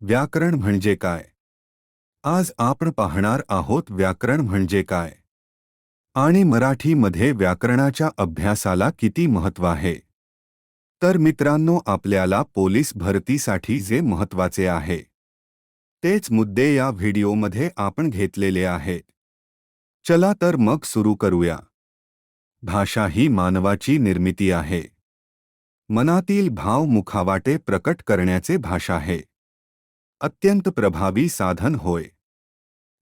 व्याकरण म्हणजे काय? आज आपण पाहणार आहोत व्याकरण म्हणजे काय. आणि मराठीमध्ये व्याकरणाच्या अभ्यासाला किती महत्त्व आहे? तर मित्रांनो आपल्याला पोलीस भरतीसाठी जे महत्त्वाचे आहे तेच मुद्दे या व्हिडिओमध्ये आपण घेतलेले आहेत. चला तर मग सुरू करूया. भाषा ही मानवाची निर्मिती आहे. मनातील भाव मुखावाटे प्रकट करण्याचे भाषा आहे. अत्यंत प्रभावी साधन होय.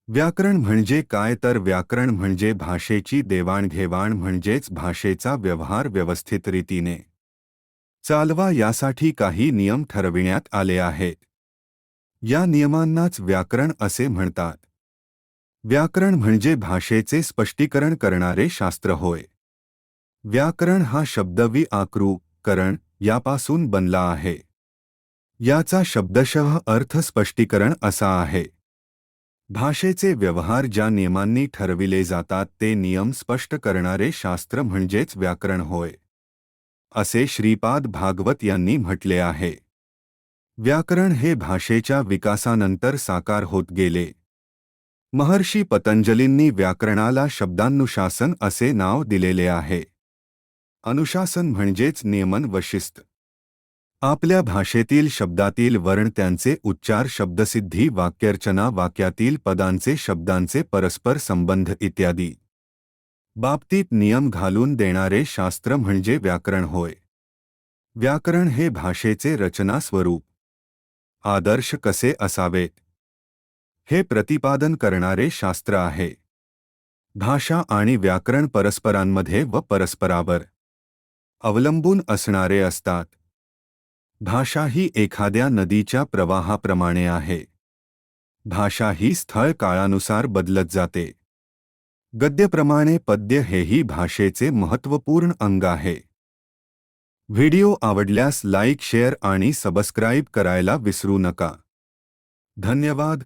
व्याकरण म्हणजे काय तर व्याकरण म्हणजे भाषेची देवाणघेवाण म्हणजेच भाषेचा व्यवहार व्यवस्थित रीतीने. चालवा यासाठी काही नियम ठरविण्यात आले आहेत. या नियमांनाच व्याकरण असे म्हणतात. व्याकरण म्हणजे भाषेचे स्पष्टीकरण करणारे शास्त्र होय. व्याकरण हा शब्दवी आकृ करण यापासून बनला आहे. याचा शब्दशः अर्थ स्पष्टीकरण असा आहे. भाषेचे व्यवहार ज्या नियमांनी ठरविले जातात ते नियम स्पष्ट करणारे शास्त्र म्हणजेच व्याकरण होय. असे श्रीपाद भागवत यांनी म्हटले आहे. व्याकरण हे भाषेच्या विकासानंतर साकार होत गेले. महर्षी पतंजलींनी व्याकरणाला शब्दानुशासन असे नाव दिलेले आहे. अनुशासन म्हणजेच नियमन वशिस्त आपल्या भाषेतील शब्दातील वर्ण त्यांचे उच्चार शब्दसिद्धी वाक्यरचना वाक्यातील पदांचे शब्दांचे परस्पर संबंध इत्यादी. बाबतीत नियम घालून देणारे शास्त्र म्हणजे व्याकरण होय. व्याकरण हे भाषेचे रचना स्वरूप. आदर्श कसे असावेत हे प्रतिपादन करणारे शास्त्र आहे. भाषा आणि व्याकरण परस्परांमध्ये व परस्परावर अवलंबून असणारे असतात. भाषा ही एखाद्या नदीच्या प्रवाहाप्रमाणे आहे. भाषा ही स्थळ काळानुसार बदलत जाते. गद्यप्रमाणे पद्य हेही भाषेचे महत्त्वपूर्ण अंग आहे. व्हिडिओ आवडल्यास लाईक शेअर आणि सबस्क्राईब करायला विसरू नका. धन्यवाद.